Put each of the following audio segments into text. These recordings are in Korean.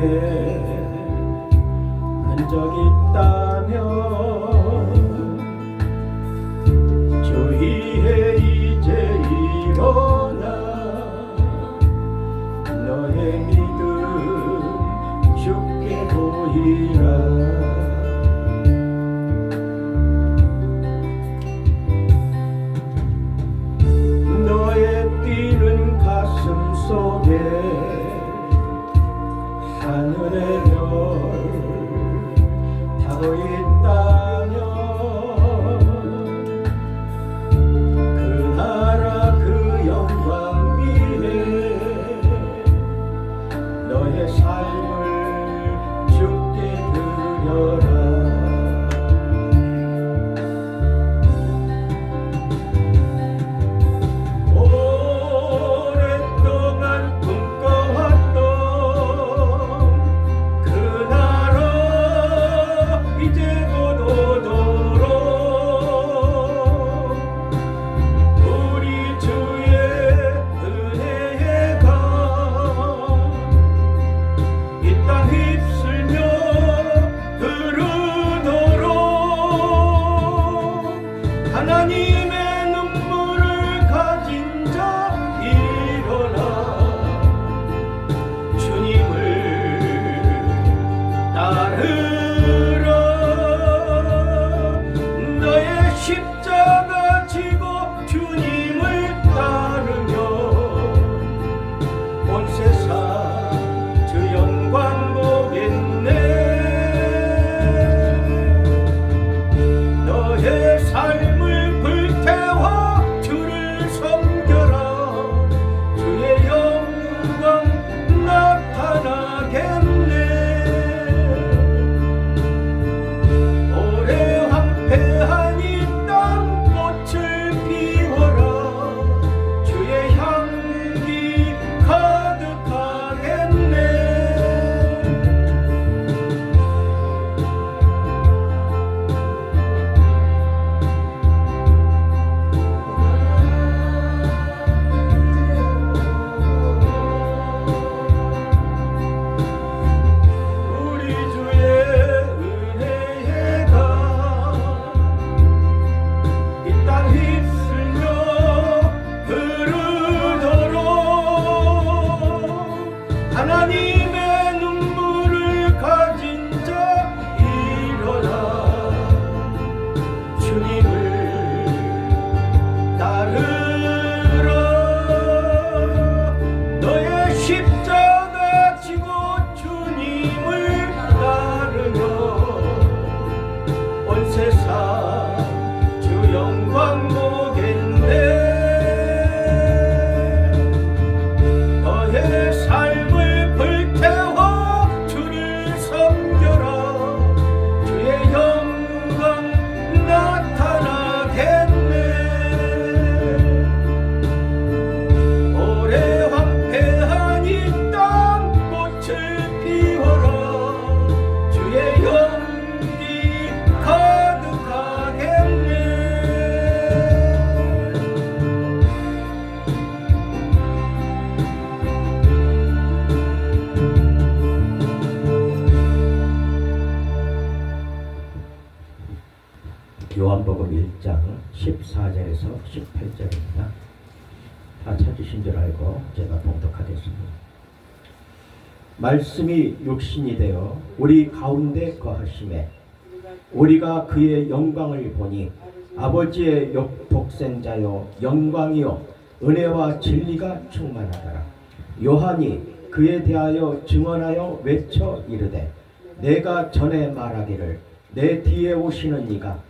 속에 흔적 있다면 주의해 이제 일어나. 너의 믿음 쉽게 보이라. 요한복음 1장 14절에서 18절입니다. 다 찾으신 줄 알고 제가 봉독하겠습니다. 말씀이 육신이 되어 우리 가운데 거하심에 우리가 그의 영광을 보니 아버지의 독생자여 영광이요 은혜와 진리가 충만하더라. 요한이 그에 대하여 증언하여 외쳐 이르되 내가 전에 말하기를 내 뒤에 오시는 이가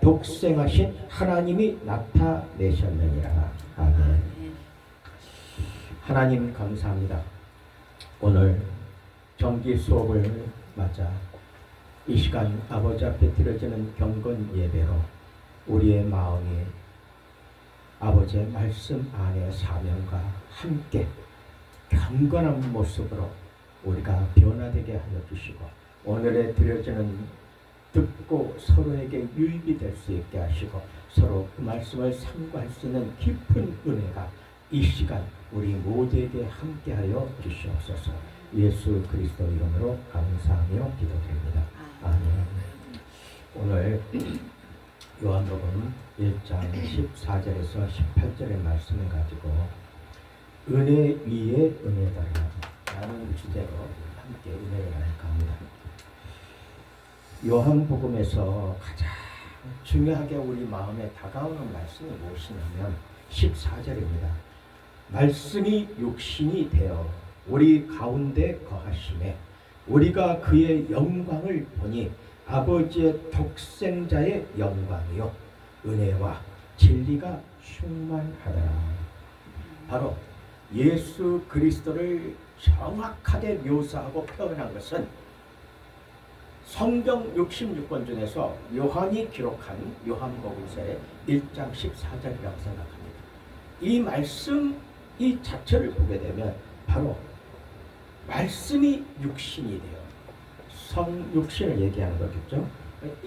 독생하신 하나님이 나타내셨느니라. 아멘. 하나님 감사합니다. 오늘 정기 수업을 맞아 이 시간 아버지 앞에 드려지는 경건 예배로 우리의 마음이 아버지의 말씀 안에 사명과 함께 경건한 모습으로 우리가 변화되게 하여 주시고 오늘에 드려지는 듣고 서로에게 유익이 될 수 있게 하시고 서로 그 말씀을 상고할 수 있는 깊은 은혜가 이 시간 우리 모두에게 함께하여 주시옵소서. 예수 그리스도 이름으로 감사하며 기도드립니다. 아멘. 오늘 요한복음 1장 14절에서 18절의 말씀을 가지고 은혜 위에 은혜다 라는 주제로 함께 은혜를 나눌까 합니다. 요한복음에서 가장 중요하게 우리 마음에 다가오는 말씀이 무엇이냐면 14절입니다. 말씀이 육신이 되어 우리 가운데 거하심에 우리가 그의 영광을 보니 아버지의 독생자의 영광이요 은혜와 진리가 충만하더라. 바로 예수 그리스도를 정확하게 묘사하고 표현한 것은 성경 66권 중에서 요한이 기록한 요한복음서의 1장 14절이라고 생각합니다. 이 말씀 이 자체를 보게 되면 바로 말씀이 육신이 돼요. 성 육신을 얘기하는 거겠죠.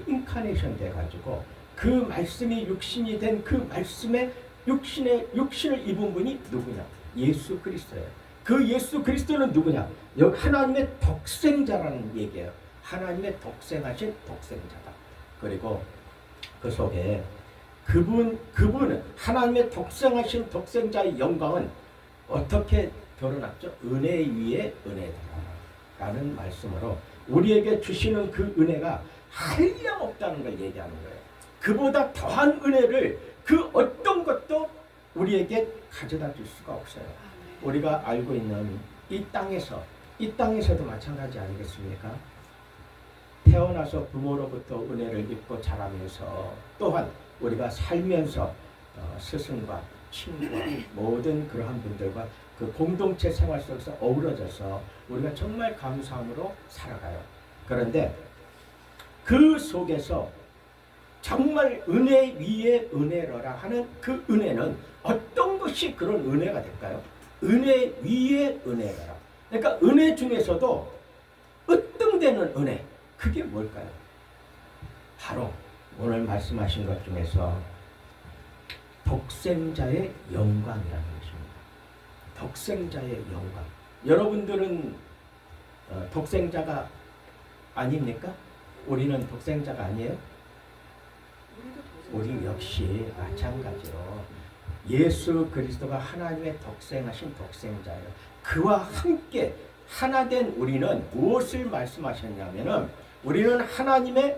인카네이션 돼 가지고 그 말씀이 육신이 된 그 말씀의 육신의 육신을 입은 분이 누구냐? 예수 그리스도예요. 그 예수 그리스도는 누구냐? 하나님의 독생자라는 얘기예요. 하나님의 독생하신 독생자다. 그리고 그 속에 그분 그분은 하나님의 독생하신 독생자의 영광은 어떻게 드러났죠? 은혜 위에 은혜다라는 말씀으로 우리에게 주시는 그 은혜가 한량 없다는 걸 얘기하는 거예요. 그보다 더한 은혜를 그 어떤 것도 우리에게 가져다 줄 수가 없어요. 우리가 알고 있는 이 땅에서 이 땅에서도 마찬가지 아니겠습니까? 태어나서 부모로부터 은혜를 입고 자라면서 또한 우리가 살면서 어, 스승과 친구와 모든 그러한 분들과 그 공동체 생활 속에서 어우러져서 우리가 정말 감사함으로 살아가요. 그런데 그 속에서 정말 은혜 위에 은혜로라 하는 그 은혜는 어떤 것이 그런 은혜가 될까요? 은혜 위에 은혜로라. 그러니까 은혜 중에서도 으뜸되는 은혜. 그게 뭘까요? 바로 오늘 말씀하신 것 중에서 독생자의 영광이라는 것입니다. 독생자의 영광. 여러분들은 어, 독생자가 아닙니까? 우리는 독생자가 아니에요? 우리 역시 마찬가지로 예수 그리스도가 하나님의 독생하신 독생자예요. 그와 함께 하나 된 우리는 무엇을 말씀하셨냐면은 우리는 하나님의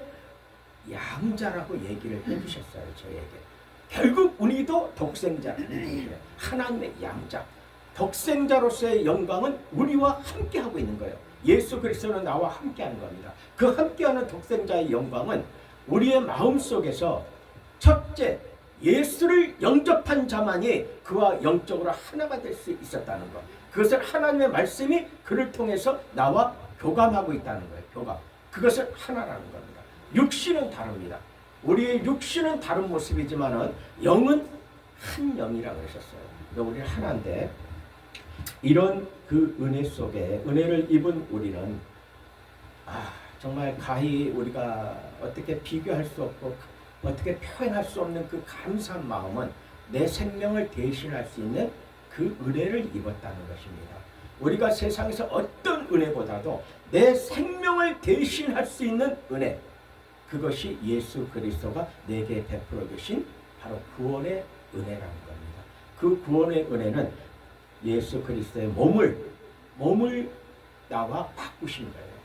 양자라고 얘기를 해주셨어요 저에게. 결국 우리도 독생자라는 거예요. 하나님의 양자. 독생자로서의 영광은 우리와 함께하고 있는 거예요. 예수 그리스도는 나와 함께하는 겁니다. 그 함께하는 독생자의 영광은 우리의 마음 속에서 첫째 예수를 영접한 자만이 그와 영적으로 하나가 될 수 있었다는 것. 그것을 하나님의 말씀이 그를 통해서 나와 교감하고 있다는 거예요. 교감. 그것을 하나라는 겁니다. 육신은 다릅니다. 우리의 육신은 다른 모습이지만은 영은 한 영이라고 하셨어요. 우리 하나인데 이런 그 은혜 속에 은혜를 입은 우리는 아 정말 가히 우리가 어떻게 비교할 수 없고 어떻게 표현할 수 없는 그 감사한 마음은 내 생명을 대신할 수 있는 그 은혜를 입었다는 것입니다. 우리가 세상에서 어떤 은혜보다도 내 생명을 대신할 수 있는 은혜 그것이 예수 그리스도가 내게 베풀어 주신 바로 구원의 은혜라는 겁니다. 그 구원의 은혜는 예수 그리스도의 몸을 몸을 나와 바꾸신 거예요.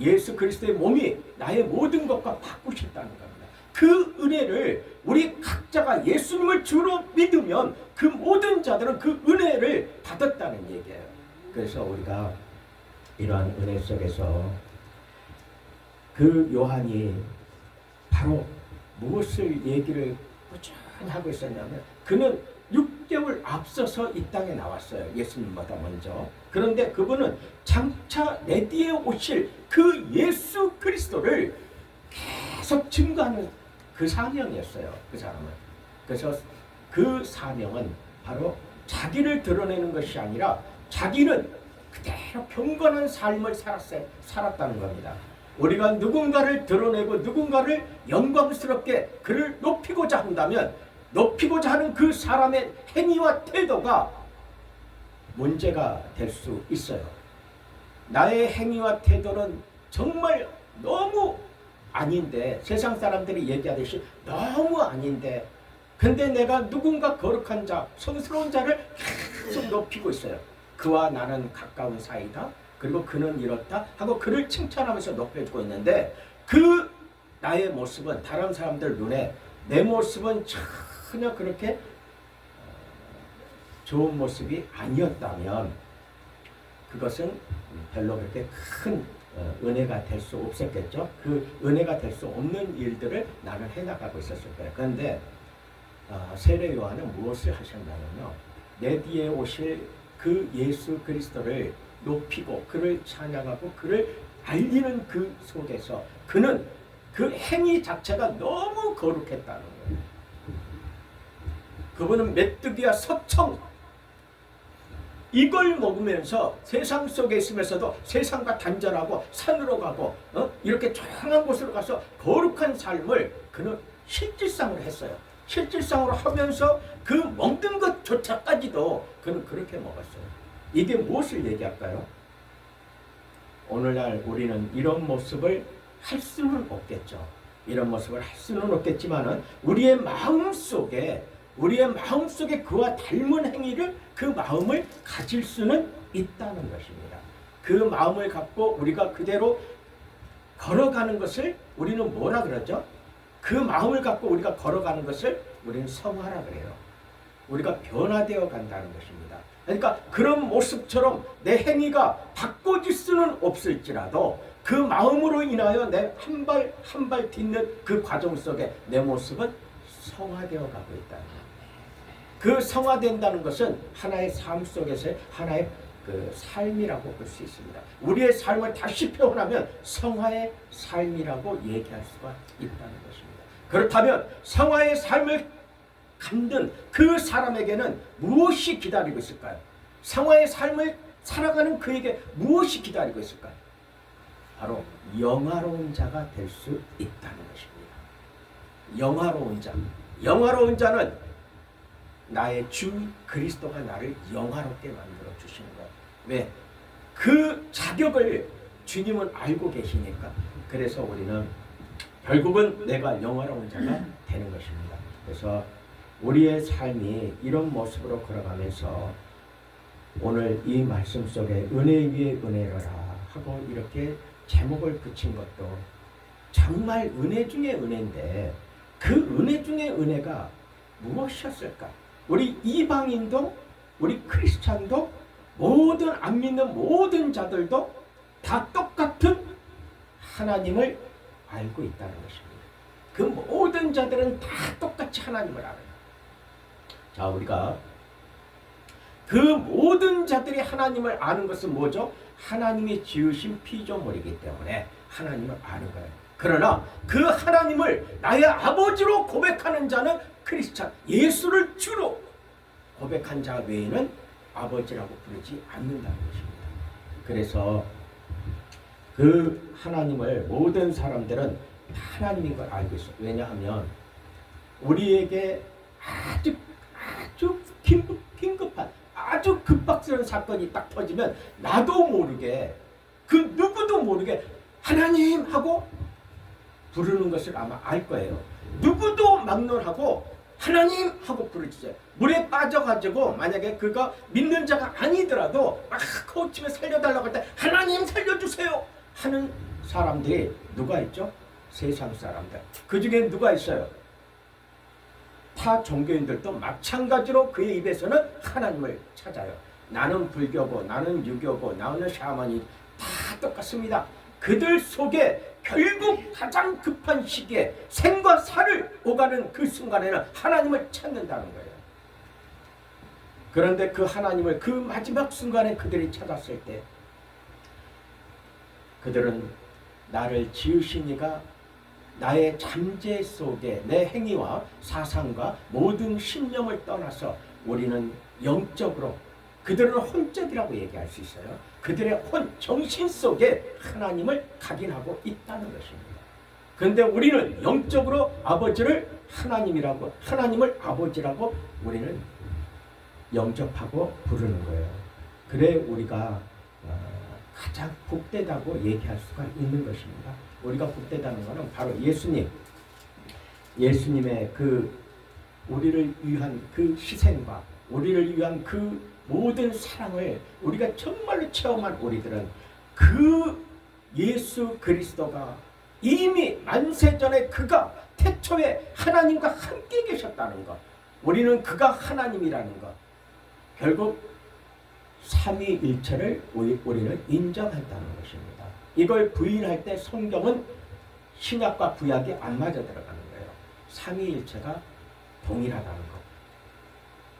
예수 그리스도의 몸이 나의 모든 것과 바꾸셨다는 겁니다. 그 은혜를 우리 각자가 예수님을 주로 믿으면 그 모든 자들은 그 은혜를 받았다는 얘기예요. 그래서 우리가 이러한 은혜 속에서 그 요한이 바로 무엇을 얘기를 꾸준히 하고 있었냐면 그는 6개월 앞서서 이 땅에 나왔어요. 예수님보다 먼저. 그런데 그분은 장차 내 뒤에 오실 그 예수 그리스도를 계속 증거하는 그 사명이었어요. 그 사람은. 그래서 그 사명은 바로 자기를 드러내는 것이 아니라 자기는 경건한 삶을 살았어요. 살았다는 겁니다. 우리가 누군가를 드러내고 누군가를 영광스럽게 그를 높이고자 한다면 높이고자 하는 그 사람의 행위와 태도가 문제가 될 수 있어요. 나의 행위와 태도는 정말 너무 아닌데 세상 사람들이 얘기하듯이 너무 아닌데 근데 내가 누군가 거룩한 자, 성스러운 자를 계속 높이고 있어요. 그와 나는 가까운 사이다. 그리고 그는 이렇다 하고 그를 칭찬하면서 높여주고 있는데 그 나의 모습은 다른 사람들 눈에 내 모습은 전혀 그렇게 어, 좋은 모습이 아니었다면 그것은 별로 그렇게 큰 어, 은혜가 될 수 없었겠죠. 그 은혜가 될 수 없는 일들을 나는 해나가고 있었을 거예요. 그런데 어, 세례 요한은 무엇을 하셨냐면요. 내 뒤에 오실 그 예수 그리스도를 높이고 그를 찬양하고 그를 알리는 그 속에서 그는 그 행위 자체가 너무 거룩했다는 거예요. 그분은 메뚜기와 석청 이걸 먹으면서 세상 속에 있으면서도 세상과 단절하고 산으로 가고 어? 이렇게 조용한 곳으로 가서 거룩한 삶을 그는 실질상으로 했어요. 실질상으로 하면서 그 먹는 것조차까지도 그는 그렇게 먹었어요. 이게 무엇을 얘기할까요? 오늘날 우리는 이런 모습을 할 수는 없겠죠. 이런 모습을 할 수는 없겠지만은 우리의 마음 속에 우리의 마음 속에 그와 닮은 행위를 그 마음을 가질 수는 있다는 것입니다. 그 마음을 갖고 우리가 그대로 걸어가는 것을 우리는 뭐라 그러죠? 그 마음을 갖고 우리가 걸어가는 것을 우리는 성화라 그래요. 우리가 변화되어 간다는 것입니다. 그러니까 그런 모습처럼 내 행위가 바꿔질 수는 없을지라도 그 마음으로 인하여 내 한 발 한 발 딛는 그 과정 속에 내 모습은 성화되어 가고 거예요. 그 성화된다는 것은 하나의 삶 속에서의 하나의 그 삶이라고 볼 수 있습니다. 우리의 삶을 다시 표현하면 성화의 삶이라고 얘기할 수가 있다는. 그렇다면 성화의 삶을 갖는 그 사람에게는 무엇이 기다리고 있을까요? 성화의 삶을 살아가는 그에게 무엇이 기다리고 있을까요? 바로 영화로운 자가 될 수 있다는 것입니다. 영화로운 자. 영화로운 자는 나의 주 그리스도가 나를 영화롭게 만들어 주시는 거예요. 왜? 그 자격을 주님은 알고 계시니까. 그래서 우리는 결국은 내가 영화로운 자가 되는 것입니다. 그래서 우리의 삶이 이런 모습으로 걸어가면서 오늘 이 말씀 속에 은혜 위에 은혜라 하고 이렇게 제목을 붙인 것도 정말 은혜 중에 은혜인데 그 은혜 중에 은혜가 무엇이었을까? 우리 이방인도 우리 크리스찬도 모든 안 믿는 모든 자들도 다 똑같은 하나님을 알고 있다는 것입니다. 그 모든 자들은 다 똑같이 하나님을 알아요. 자, 우리가 그 모든 자들이 하나님을 아는 것은 뭐죠? 하나님이 지으신 피조물이기 때문에 하나님을 아는 거예요. 그러나 그 하나님을 나의 아버지로 고백하는 자는 크리스찬, 예수를 주로 고백한 자 외에는 아버지라고 부르지 않는다는 것입니다. 그래서 그 하나님을 모든 사람들은 하나님인 걸 알고 있어요. 왜냐하면 우리에게 아주 아주 긴급, 긴급한 아주 급박스러운 사건이 딱 터지면 나도 모르게 그 누구도 모르게 하나님 하고 부르는 것을 아마 알 거예요. 누구도 막론하고 하나님 하고 부르짖어요. 물에 빠져가지고 만약에 그가 믿는 자가 아니더라도 막 코치며 살려달라고 할 때 하나님 살려주세요 하는 사람들이 누가 있죠? 세상 사람들. 그 중에 누가 있어요? 타 종교인들도 마찬가지로 그의 입에서는 하나님을 찾아요. 나는 불교고 나는 유교고 나는 샤머니 다 똑같습니다. 그들 속에 결국 가장 급한 시기에 생과 사를 오가는 그 순간에는 하나님을 찾는다는 거예요. 그런데 그 하나님을 그 마지막 순간에 그들이 찾았을 때 그들은 나를 지으신 이가 나의 잠재 속에 내 행위와 사상과 모든 신념을 떠나서 우리는 영적으로 그들은 혼적이라고 얘기할 수 있어요. 그들의 혼 정신 속에 하나님을 각인하고 있다는 것입니다. 그런데 우리는 영적으로 아버지를 하나님이라고 하나님을 아버지라고 우리는 영접하고 부르는 거예요. 그래 우리가 어, 가장 복되다고 얘기할 수가 있는 것입니다. 우리가 복되다는 것은 바로 예수님, 예수님의 그 우리를 위한 그 희생과 우리를 위한 그 모든 사랑을 우리가 정말로 체험한 우리들은 그 예수 그리스도가 이미 만세 전에 그가 태초에 하나님과 함께 계셨다는 것. 우리는 그가 하나님이라는 것. 결국 삼위일체를 우리- 우리는 인정한다는 것입니다. 이걸 부인할 때 성경은 신약과 구약이 안 맞아 들어가는 거예요. 삼위일체가 동일하다는 것.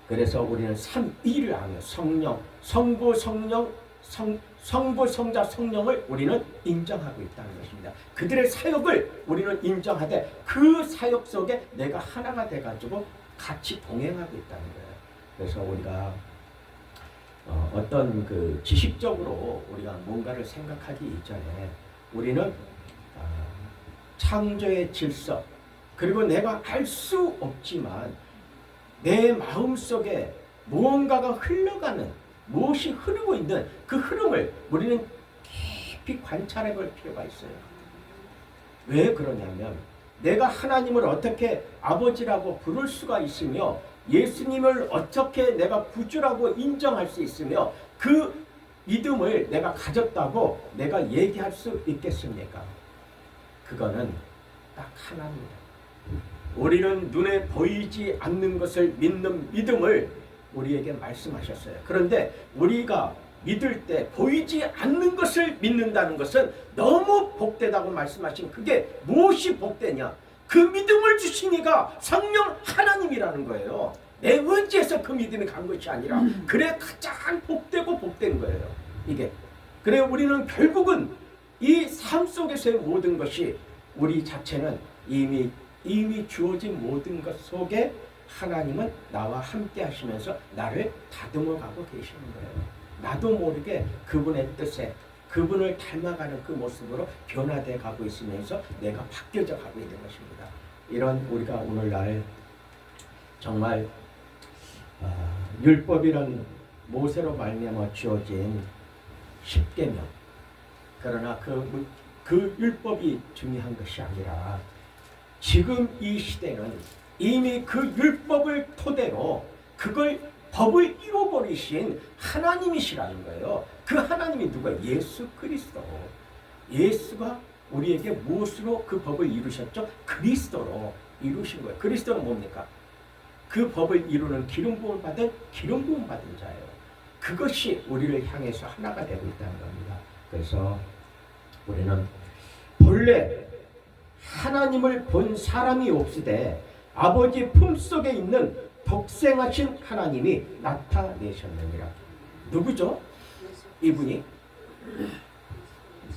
그래서 우리는 삼위를 아는 성령, 성부, 성령, 성, 성부, 성자, 성령을 우리는 인정하고 있다는 것입니다. 그들의 사역을 우리는 인정하되 그 사역 속에 내가 하나가 돼가지고 같이 동행하고 있다는 거예요. 그래서 우리가 어, 어떤 그 지식적으로 우리가 뭔가를 생각하기 이전에 우리는 아, 창조의 질서 그리고 내가 알 수 없지만 내 마음 속에 무언가가 흘러가는 무엇이 흐르고 있는 그 흐름을 우리는 깊이 관찰해 볼 필요가 있어요. 왜 그러냐면 내가 하나님을 어떻게 아버지라고 부를 수가 있으며 예수님을 어떻게 내가 구주라고 인정할 수 있으며 그 믿음을 내가 가졌다고 내가 얘기할 수 있겠습니까? 그거는 딱 하나입니다. 우리는 눈에 보이지 않는 것을 믿는 믿음을 우리에게 말씀하셨어요. 그런데 우리가 믿을 때 보이지 않는 것을 믿는다는 것은 너무 복되다고 말씀하신 그게 무엇이 복되냐? 그 믿음을 주신 이가 성령 하나님이라는 거예요. 내 의지에서 그 믿음이 간 것이 아니라 그래 가장 복되고 복된 거예요. 이게 그래 우리는 결국은 이 삶 속에서의 모든 것이 우리 자체는 이미 이미 주어진 모든 것 속에 하나님은 나와 함께 하시면서 나를 다듬어 가고 계시는 거예요. 나도 모르게 그분의 뜻에 그분을 닮아가는 그 모습으로 변화돼 가고 있으면서 내가 바뀌어져 가고 있는 것입니다. 이런 우리가 오늘날 정말 아, 율법이란 모세로 말미암아 주어진 십계명 그러나 그, 그 율법이 중요한 것이 아니라 지금 이 시대는 이미 그 율법을 토대로 그걸 법을 이루어버리신 하나님이시라는 거예요. 그 하나님이 누가? 예수 그리스도. 예수가 우리에게 무엇으로 그 법을 이루셨죠? 그리스도로 이루신 거예요. 그리스도는 뭡니까? 그 법을 이루는 기름 부음 받은 기름 부음 받은 자예요. 그것이 우리를 향해서 하나가 되고 있다는 겁니다. 그래서 우리는 본래 하나님을 본 사람이 없으되 아버지 품속에 있는 독생하신 하나님이 나타내셨느니라. 누구죠? 이분이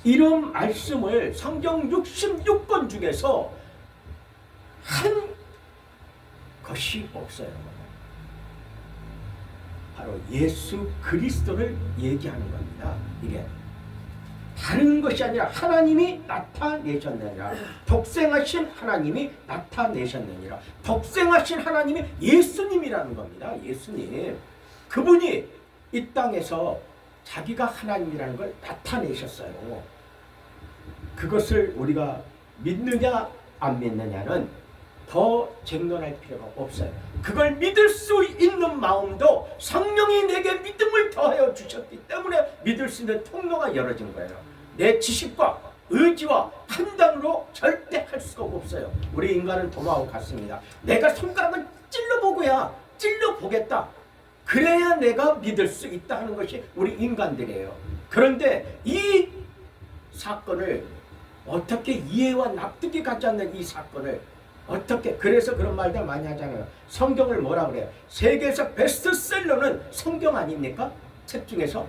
이런 말씀을 성경 66권 중에서 한 것이 없어요. 바로 예수 그리스도를 얘기하는 겁니다. 이게 다른 것이 아니라 하나님이 나타내셨느니라. 독생하신 하나님이 나타내셨느니라. 독생하신 하나님이 예수님이라는 겁니다. 예수님. 그분이 이 땅에서 자기가 하나님이라는 걸 나타내셨어요. 그것을 우리가 믿느냐 안 믿느냐는 더 쟁론할 필요가 없어요. 그걸 믿을 수 있는 마음도 성령이 내게 믿음을 더하여 주셨기 때문에 믿을 수 있는 통로가 열어진 거예요. 내 지식과 의지와 판단으로 절대 할 수가 없어요. 우리 인간은 도마와 같습니다. 내가 손가락을 찔러보고야 찔러보겠다. 그래야 내가 믿을 수 있다 하는 것이 우리 인간들이에요. 그런데 이 사건을 어떻게 이해와 납득이 가지 않는 이 사건을 어떻게 그래서 그런 말들 많이 하잖아요. 성경을 뭐라 그래요? 세계에서 베스트셀러는 성경 아닙니까? 책 중에서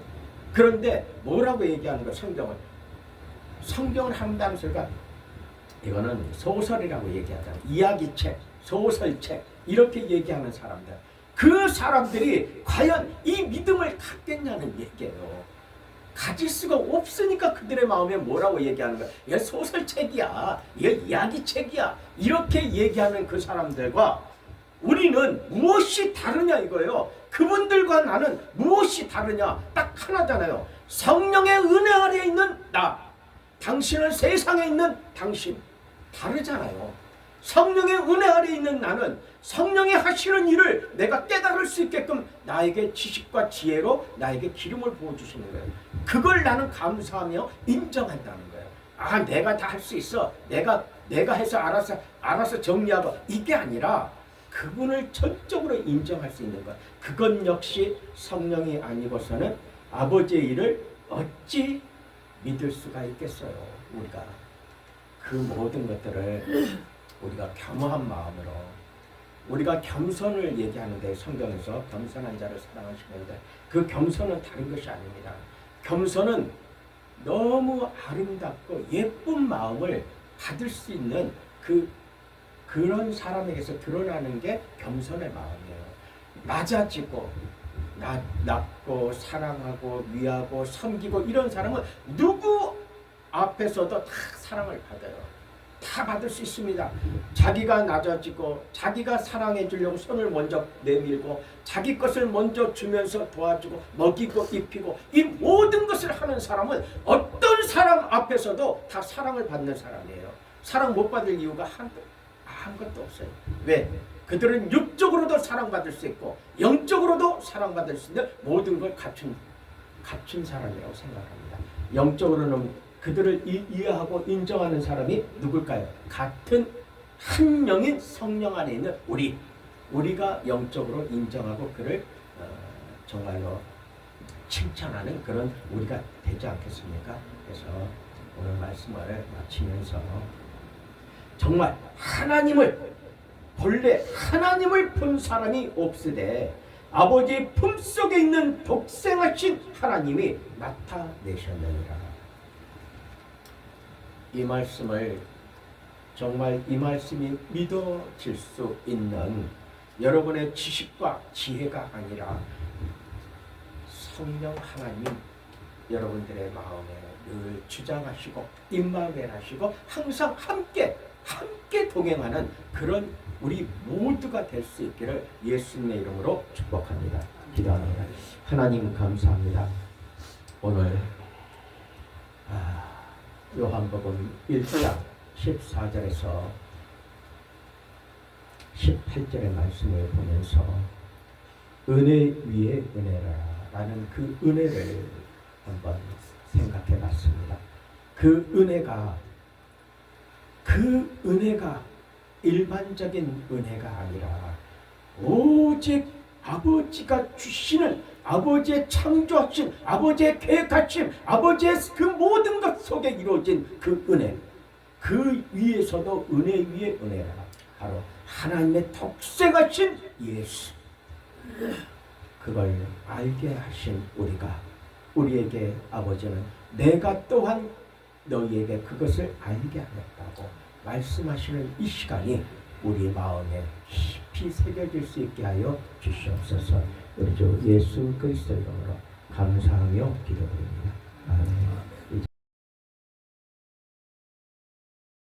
그런데 뭐라고 얘기하는 거예요? 성경은 성경을 한다는 소리가 이거는 소설이라고 얘기하잖아요. 이야기책, 소설책 이렇게 얘기하는 사람들. 그 사람들이 과연 이 믿음을 갖겠냐는 얘기예요. 가질 수가 없으니까 그들의 마음에 뭐라고 얘기하는 거야? 얘 소설책이야. 얘 이야기책이야. 이렇게 얘기하는 그 사람들과 우리는 무엇이 다르냐 이거예요. 그분들과 나는 무엇이 다르냐? 딱 하나잖아요. 성령의 은혜 아래 있는 나. 당신은 세상에 있는 당신. 다르잖아요. 성령의 은혜 아래 있는 나는 성령이 하시는 일을 내가 깨달을 수 있게끔 나에게 지식과 지혜로 나에게 기름을 부어주시는 거예요. 그걸 나는 감사하며 인정한다는 거예요. 아, 내가 다 할 수 있어. 내가 내가 해서 알아서 알아서 정리하고 이게 아니라 그분을 전적으로 인정할 수 있는 것. 그것 역시 성령이 아니고서는 아버지의 일을 어찌 믿을 수가 있겠어요. 우리가 그 모든 것들을 우리가 겸허한 마음으로 우리가 겸손을 얘기하는데 성경에서 겸손한 자를 사랑하시는데 그 겸손은 다른 것이 아닙니다. 겸손은 너무 아름답고 예쁜 마음을 받을 수 있는 그 그런 사람에게서 드러나는 게 겸손의 마음이에요. 낮아지고 낮, 낮고 사랑하고 위하고 섬기고 이런 사람은 누구 앞에서도 다 사랑을 받아요. 다 받을 수 있습니다. 자기가 낮아지고 자기가 사랑해 주려고 손을 먼저 내밀고 자기 것을 먼저 주면서 도와주고 먹이고 입히고 이 모든 것을 하는 사람은 어떤 사람 앞에서도 다 사랑을 받는 사람이에요. 사랑 못 받을 이유가 한, 아무것도 없어요. 왜? 그들은 육적으로도 사랑받을 수 있고 영적으로도 사랑받을 수 있는 모든 걸 갖춘 갖춘 사람이라고 생각합니다. 영적으로는 그들을 이, 이해하고 인정하는 사람이 누굴까요? 같은 한 영인 성령 안에 있는 우리 우리가 영적으로 인정하고 그를 어, 정말로 칭찬하는 그런 우리가 되지 않겠습니까? 그래서 오늘 말씀을 마치면서 정말 하나님을 본래 하나님을 본 사람이 없으되 아버지 품속에 있는 독생하신 하나님이 나타내셨느니라. 이 말씀을 정말 이 말씀이 믿어질 수 있는 여러분의 지식과 지혜가 아니라 성령 하나님 여러분들의 마음에 늘 주장하시고 임마에 하시고 항상 함께 함께 동행하는 그런 우리 모두가 될 수 있기를 예수님의 이름으로 축복합니다. 기도합니다. 하나님 감사합니다. 오늘 아, 요한복음 1장 14절에서 18절의 말씀을 보면서 은혜 위에 은혜라라는 그 은혜를 한번 생각해 봤습니다. 그 은혜가 그 은혜가 일반적인 은혜가 아니라 오직 아버지가 주시는 아버지의 창조하심, 아버지의 계획하심, 아버지의 그 모든 것 속에 이루어진 그 은혜. 그 위에서도 은혜 위에 은혜라. 바로 하나님의 독생하신 예수. 그걸 알게 하신 우리가 우리에게 아버지는 내가 또한 너희에게 그것을 알게 하였다고 말씀하시는 이 시간이 우리 마음에 깊이 새겨질 수 있게 하여 주시옵소서. 우리 주 예수 그리스도 이름으로 감사하며 기도드립니다.